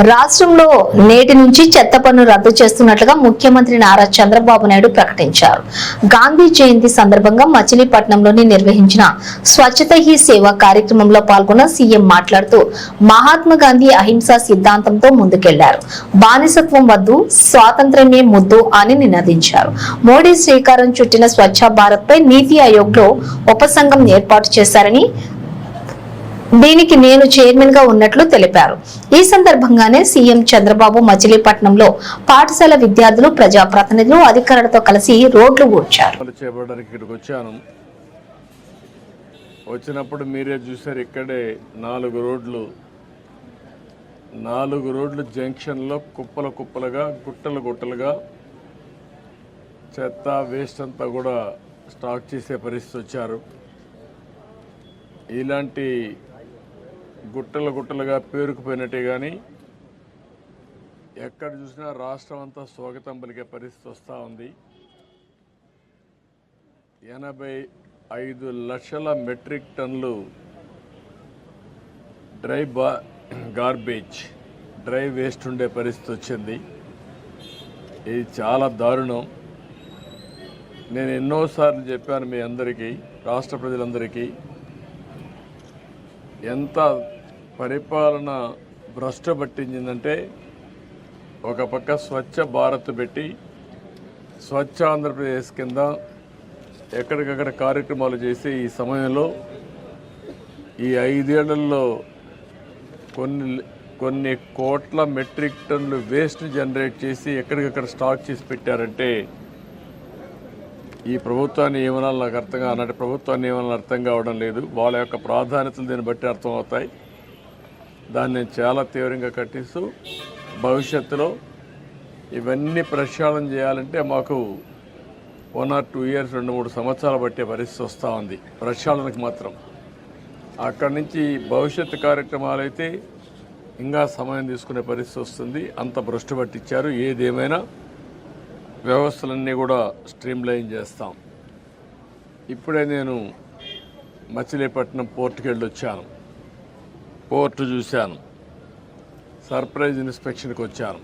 రాష్ట్రంలో నేటి నుంచి చెత్త పన్ను రద్దు చేస్తున్నట్లుగా ముఖ్యమంత్రి నారా చంద్రబాబు నాయుడు ప్రకటించారు. గాంధీ జయంతి సందర్భంగా మచిలీపట్నంలోని నిర్వహించిన స్వచ్ఛత హీ సేవ కార్యక్రమంలో పాల్గొన్న సీఎం మాట్లాడుతూ మహాత్మా గాంధీ అహింసా సిద్ధాంతంతో ముందుకెళ్ళారు. బానిసత్వం వద్దు స్వాతంత్ర్యమే ముద్దు అని నినదించారు. మోడీ శ్రీకారం చుట్టిన స్వచ్ఛ భారత్ పై నీతి ఆయోగ్లో ఉపసంఘం ఏర్పాటు చేశారని దీనికి నేను చైర్మన్గా ఉన్నట్లు తెలిపారు. ఈ సందర్భంగానే సీఎం చంద్రబాబు మచిలీపట్నంలో పాఠశాల విద్యార్థులు ప్రజాప్రతినిధులు అధికారులతో కలిసి రోడ్లు ఊడ్చారు. వచ్చినప్పుడు మీరే చూసారు ఇక్కడే నాలుగు రోడ్లు. నాలుగు రోడ్లు జంక్షన్లో కుప్పల కుప్పలుగా గుట్టలు గుట్టలుగా చెత్త వేస్ట్ అంతా కూడా స్టాక్ చేసే పరిస్థితి వచ్చారు. ఇలాంటి గుట్టలు గుట్టలుగా పేరుకుపోయినట్టే కానీ ఎక్కడ చూసినా రాష్ట్రం అంతా స్వాగతం పలికే పరిస్థితి వస్తూ ఉంది. ఎనభై ఐదు లక్షల మెట్రిక్ టన్లు డ్రై బా గార్బేజ్ డ్రై వేస్ట్ ఉండే పరిస్థితి వచ్చింది. ఇది చాలా దారుణం. నేను ఎన్నోసార్లు చెప్పాను మీ అందరికీ రాష్ట్ర ప్రజలందరికీ ఎంత పరిపాలన భ్రష్ట పట్టించిందంటే ఒక పక్క స్వచ్ఛ భారత్ పెట్టి స్వచ్ఛ ఆంధ్రప్రదేశ్ కింద ఎక్కడికక్కడ కార్యక్రమాలు చేసి ఈ సమయంలో ఈ ఐదేళ్ళలో కొన్ని కొన్ని కోట్ల మెట్రిక్ టన్నులు వేస్ట్ జనరేట్ చేసి ఎక్కడికక్కడ స్టాక్ చేసి పెట్టారంటే ఈ ప్రభుత్వాన్ని ఏమనాలి నాకు అర్థం అలాంటి ప్రభుత్వాన్ని ఏమనాలి అర్థం కావడం లేదు. వాళ్ళ యొక్క ప్రాధాన్యతలు దీన్ని బట్టి అర్థమవుతాయి. దాన్ని చాలా తీవ్రంగా కట్టిస్తూ భవిష్యత్తులో ఇవన్నీ ప్రక్షాళన చేయాలంటే మాకు వన్ ఆర్ టూ ఇయర్స్ రెండు మూడు సంవత్సరాలు పట్టే పరిస్థితి వస్తూ ఉంది. ప్రక్షాళనకు మాత్రం. అక్కడి నుంచి భవిష్యత్తు కార్యక్రమాలు అయితే ఇంకా సమయం తీసుకునే పరిస్థితి వస్తుంది. అంత భ్రష్టు పట్టించారు. ఏదేమైనా వ్యవస్థలన్నీ కూడా స్ట్రీమ్లైన్ చేస్తాం. ఇప్పుడే నేను మచిలీపట్నం పోర్టుకి వచ్చాను. పోర్టు చూశాను. సర్ప్రైజ్ ఇన్స్పెక్షన్కి వచ్చాను.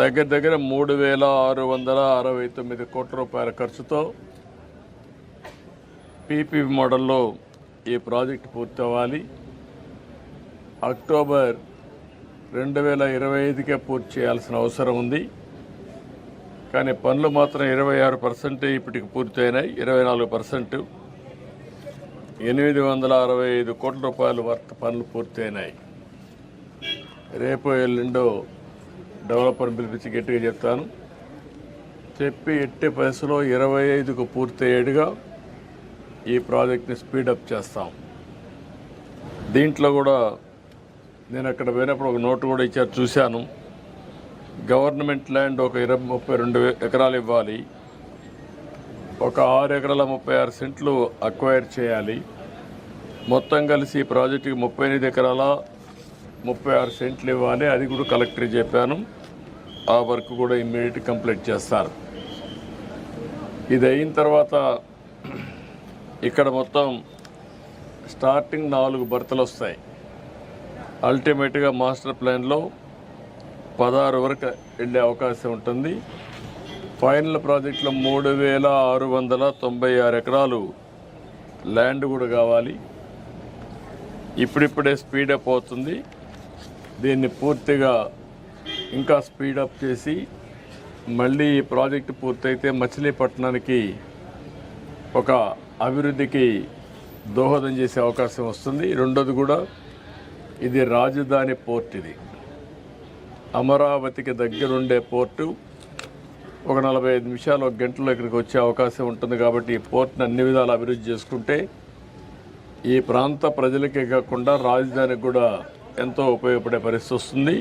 దగ్గర దగ్గర మూడు వేల ఆరు వందల అరవై తొమ్మిది కోట్ల రూపాయల ఖర్చుతో పీపీ మోడల్లో ఈ ప్రాజెక్ట్ పూర్తి అవ్వాలి అక్టోబర్ రెండు వేల ఇరవై ఐదుకే పూర్తి చేయాల్సిన అవసరం ఉంది. కానీ పనులు మాత్రం ఇరవై ఆరు పర్సెంట్ ఇప్పటికి పూర్తయినాయి. ఇరవై నాలుగు పర్సెంట్ ఎనిమిది వందల అరవై ఐదు కోట్ల రూపాయలు వర్త పనులు పూర్తయినాయి. రేపు ఎల్లుండో డెవలపర్ పిలిపించి గట్టిగా చెప్తాను. చెప్పి ఎట్టి పరిస్థితిలో ఇరవై ఐదుకు పూర్తయ్యేట్టుగా ఈ ప్రాజెక్ట్ని స్పీడప్ చేస్తాం. దీంట్లో కూడా నేను అక్కడ పోయినప్పుడు ఒక నోటు కూడా ఇచ్చారు చూశాను. గవర్నమెంట్ ల్యాండ్ ఒక ఇరవై ముప్పై రెండు వే- ఎకరాలు ఇవ్వాలి. ఒక ఆరు ఎకరాల ముప్పై ఆరు సెంట్లు అక్వైర్ చేయాలి. మొత్తం కలిసి ప్రాజెక్టుకి ముప్పై ఎనిమిది ఎకరాల ముప్పై ఆరు సెంట్లు ఇవ్వాలి. అది కూడా కలెక్టర్ చెప్పాను. ఆ వర్క్ కూడా ఇమ్మీడియట్ కంప్లీట్ చేస్తారు. ఇది అయిన తర్వాత ఇక్కడ మొత్తం స్టార్టింగ్ నాలుగు బర్తలు వస్తాయి. అల్టిమేట్గా మాస్టర్ ప్లాన్లో పదహారు వరకు వెళ్ళే అవకాశం ఉంటుంది. ఫైనల్ ప్రాజెక్టులో మూడు వేల ఆరు వందల తొంభై ఆరు ఎకరాలు ల్యాండ్ కూడా కావాలి. ఇప్పుడిప్పుడే స్పీడప్ అవుతుంది. దీన్ని పూర్తిగా ఇంకా స్పీడప్ చేసి మళ్ళీ ఈ ప్రాజెక్టు పూర్తయితే మచిలీపట్నానికి ఒక అభివృద్ధికి దోహదం చేసే అవకాశం వస్తుంది. రెండోది కూడా ఇది రాజధాని పోర్ట్ ఇది. అమరావతికి దగ్గరుండే పోర్టు ఒక నలభై ఐదు నిమిషాలు ఒక గంటలో ఇక్కడికి వచ్చే అవకాశం ఉంటుంది కాబట్టి ఈ పోర్ట్ని అన్ని విధాలు అభివృద్ధి చేసుకుంటే ఈ ప్రాంత ప్రజలకే కాకుండా రాజధానికి కూడా ఎంతో ఉపయోగపడే పరిస్థితి వస్తుంది.